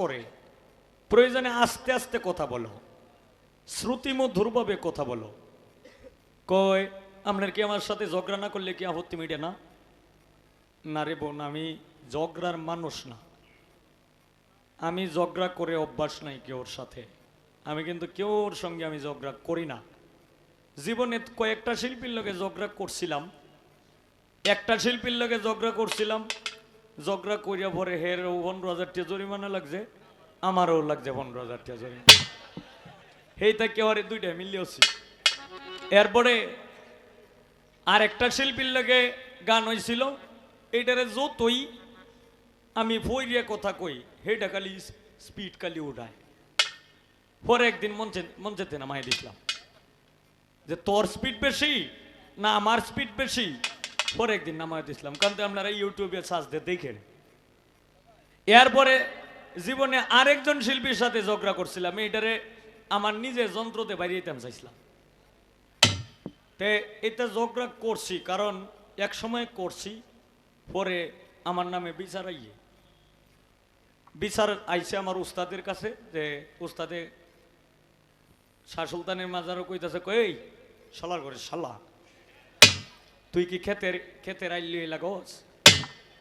করে, প্রয়োজনে আস্তে আস্তে কথা বলো শ্রুতিমধুরভাবে কথা বলো। কয়, আপনার কি আমার সাথে ঝগড়া না করলে কি আপত্তি মিটে না? না রে বোন, আমি ঝগড়ার মানুষ না। আমি ঝগড়া করে অভ্যাস নাই কেউর সাথে। আমি কিন্তু কেউর সঙ্গে আমি ঝগড়া করি না। জীবনে কয়েকটা শিল্পীর লোকে ঝগড়া করছিলাম, একটা শিল্পীর লোকে ঝগড়া করছিলাম ঝগড়া করিয়া পরে হের পনেরো হাজার টাকা জরিমানা লাগছে, আমারও লাগছে পনেরো হাজার টাকা জরিমানা। হেইটা কেওয়ারে দুইটা মিলিয়েছি এরপরে আর একটা শিল্পীর লগে গান হয়েছিল এইটারে যতই আমি ফইরিয়া কথা কই হেটা খালি স্পিড খালি উঠায় পরে একদিন মঞ্চে মঞ্চেতে নামাই দিছিলাম যে তোর স্পিড বেশি না আমার স্পিড বেশি? পরে একদিন নামাই দিছিলাম। কারণ তো আপনারা ইউটিউবে সার্চ দিয়ে দেখেন। এরপরে জীবনে আরেকজন শিল্পীর সাথে ঝগড়া করছিলাম। এইটারে আমার নিজে যন্ত্রতে বাড়িয়েতাম চাইছিলাম। তে এটা ঝগড়া করছি, কারণ এক সময় করছি, পরে আমার নামে বিচার আইয়ে। বিচার আইছে আমার উস্তাদের কাছে, যে উস্তাদে শাহ সুলতানের মাজারও কইতাছে, কই, শালার করে শালা। তুই কি ক্ষেতের ক্ষেতের আইলি লাগস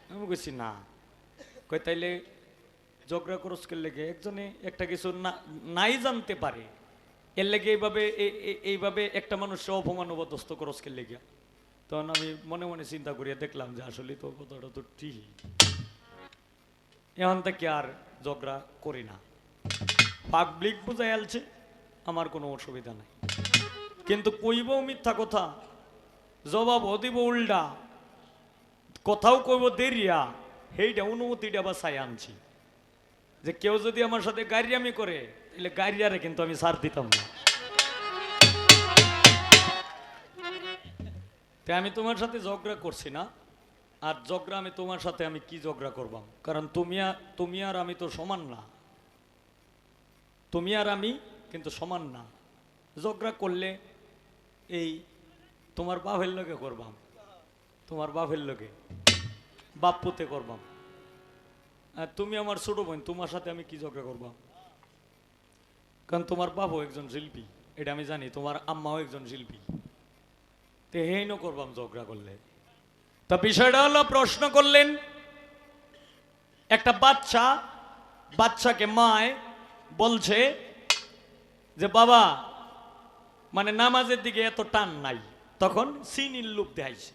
আমি কইছি না কই তাইলে ঝগড়া করস কে লেগে একজনে একটা কিছু না নাই জানতে পারে এর লেগে এইভাবে এইভাবে একটা মানুষকে অপমান অবদস্ত করস কে লেগে তখন আমি মনে মনে চিন্তা করিয়া দেখলাম যে আসলে তো কথাটা তো ঠিক এখন থেকে আর ঝগড়া করি না পাবলিক বুঝাই আলছে আমার কোনো অসুবিধা নাই কিন্তু কইব মিথ্যা কথা জবাব দিব উল্টা। কোথাও কইব দেরিয়া, সেইটা অনুমতিটা বা চাই আনছি। যে কেউ যদি আমার সাথে গাড়িয়ামি করে, তাহলে গাড়িয়ারে কিন্তু আমি সার দিতাম না। তাই আমি তোমার সাথে ঝগড়া করছি না, আর ঝগড়া আমি তোমার সাথে আমি কি ঝগড়া করবাম? কারণ তুমি তুমি আর আমি তো সমান না। তুমি আর আমি কিন্তু সমান না। ঝগড়া করলে এই তোমার বাপের লোকে করবাম। তোমার বাপের লোকে। বাপ পুতে করবাম। আর তুমি আমার ছোট বোন, তোমার সাথে আমি কি ঝগড়া করবাম? কারণ তোমার বাপও একজন শিল্পী, এটা আমি জানি। তোমার আম্মাও একজন শিল্পী। তে হেইন করবাম ঝগড়া করলে। তা বিষয়টা হলো, প্রশ্ন করলেন, একটা বাচ্চা, বাচ্চাকে মায় বলছে যে, বাবা মানে নামাজের দিকে এত টান নাই। তখন সিনির লোক দেখাইছে।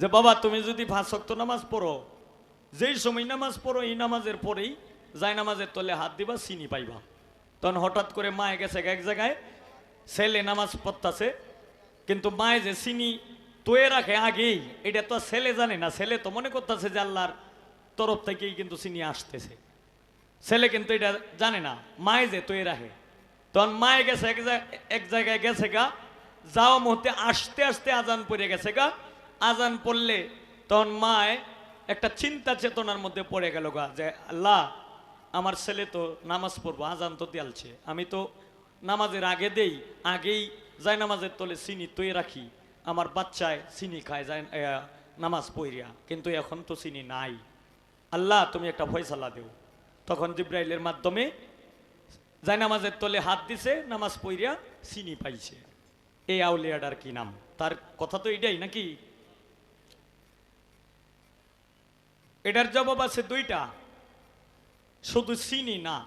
যে বাবা, তুমি যদি ভাষক্ত নামাজ পড়ো, যেই সময় নামাজ পড়ো, এই নামাজের পরেই যাই নামাজের তলে হাত দিবা চিনি পাইবা। তখন হঠাৎ করে মায়ে গেছে এক জায়গায়, ছেলে নামাজ পড়তাছে, কিন্তু মায়ে যে চিনি তোয়ে রাখে আগেই, এটা তো ছেলে জানে না। ছেলে তো মনে করতেছে যে আল্লাহর তরফ থেকেই কিন্তু চিনি আসতেছে। ছেলে কিন্তু এটা জানে না, মায়ে যে তোয়ে রাখে। তখন মায়ে গেছে এক জায়- এক জায়গায় গেছে গা যাওয়া মুহূর্তে আসতে আসতে আজান পড়ে গেছে গা। আজান পড়লে তখন মায় একটা চিন্তা চেতনার মধ্যে পড়ে গেল গা যে, আল্লাহ, আমার ছেলে তো নামাজ পড়ব, আজান তো দিয়ালছে। আমি তো নামাজের আগে দেই, আগেই যায় নামাজের তলে চিনি তৈ রাখি। আমার বাচ্চায় চিনি খায় যায় নামাজ পড়িয়া, কিন্তু এখন তো চিনি নাই। আল্লাহ, তুমি একটা ফয়সালা দেও। তখন জিব্রাইলের মাধ্যমে যায় নামাজের তলে হাত দিছে, নামাজ পড়িয়া চিনি পাইছে। এই আউলিয়াটার কি নাম? তার কথা তো এটাই নাকি? এটার জবাব আছে দুইটা। শুধু চিনি না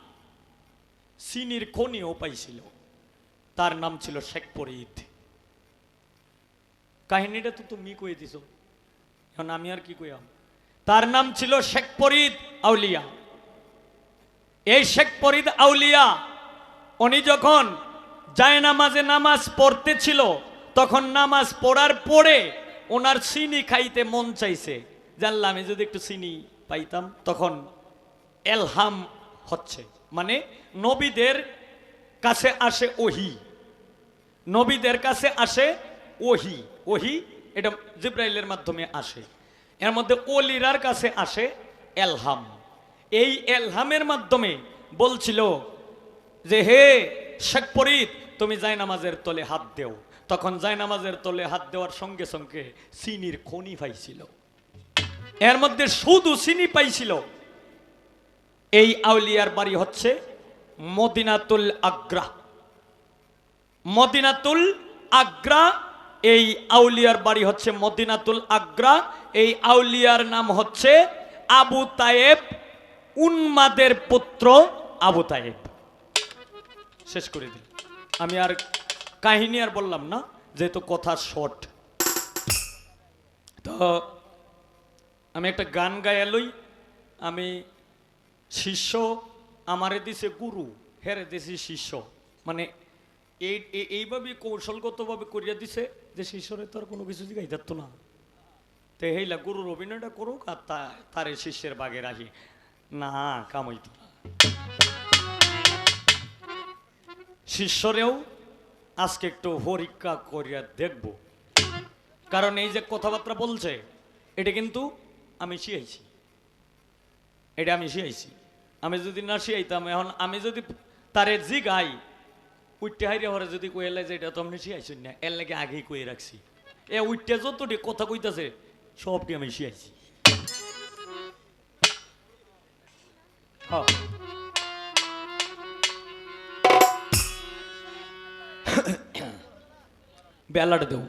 চিনির খনিও পাইছিল। তার নাম ছিল শেখ ফরিদ। কাহিনীটা তো তুমি কয়ে দিছ। এখন আমি আর কি কইয়াম? তার নাম ছিল শেখ ফরিদ আউলিয়া। এই শেখ ফরিদ আউলিয়া, উনি যখন যায় নামাজে নামাজ পড়তে ছিল, তখন নামাজ পড়ার পরে ওনার চিনি খাইতে মন চাইছে। জানলাম আমি যদি একটু চিনি পাইতাম, তখন এলহাম হচ্ছে। মানে নবীদের কাছে আসে ওহি। নবীদের কাছে আসে ওহি। ওহি এটা জিব্রাইলের মাধ্যমে আসে। এর মধ্যে ওলিরার কাছে আসে এলহাম। এই এলহামের মাধ্যমে বলছিল যে, হে শেখ ফরিদ তুমি জায় নামাজের তলে হাত দেও। তখন জায় নামাজের তলে হাত দেওয়ার সঙ্গে সঙ্গে চিনির খনি পাইছিল। এর মধ্যে শুধু চিনি পাইছিল। এই আউলিয়ার বাড়ি হচ্ছে মদিনাতুল আগ্রা। মদিনাতুল আগ্রা, এই আউলিয়ার বাড়ি হচ্ছে মদিনাতুল আগ্রা, এই আউলিয়ার নাম হচ্ছে আবু তায়েব, উন্মাদের পুত্র আবু তায়েব। শেষ করে দিই। আমি আর কাহিনী আর বললাম না, যেহেতু কথা শর্ট তো আমি একটা গান গায়ালই আমি শিষ্য, আমারে দিছে গুরু, হেরে দিছে শিষ্য। মানে এই- এইভাবে কৌশলগতভাবে করিয়া দিছে যে শিষ্যরে তো আর কোনো কিছু জিগাই যাত না। তো হেইলা গুরুর অভিনয়টা করুক আর তারে শিষ্যের বাগে রাখি। না কামাইতো না। শিষ্যরেও আজকে একটু পরীক্ষা করিয়া দেখব। কারণ এই যে কথাবার্তা বলছে, এটা কিন্তু আমি শিয়াইছি এটা আমি শিয়াইছি আমি যদি না শিয়াইতাম এখন আমি যদি তারে জি গাই উইটে হাইরে হরে যদি কইলে যে এটা তো আমি শিয়াইছি না, এর লাগে আগেই কয়ে রাখছি। এ উইটে যতটি কথা কইতাছে, সবটি আমি শিয়াইছি হ্যাঁ বেলাটা দেও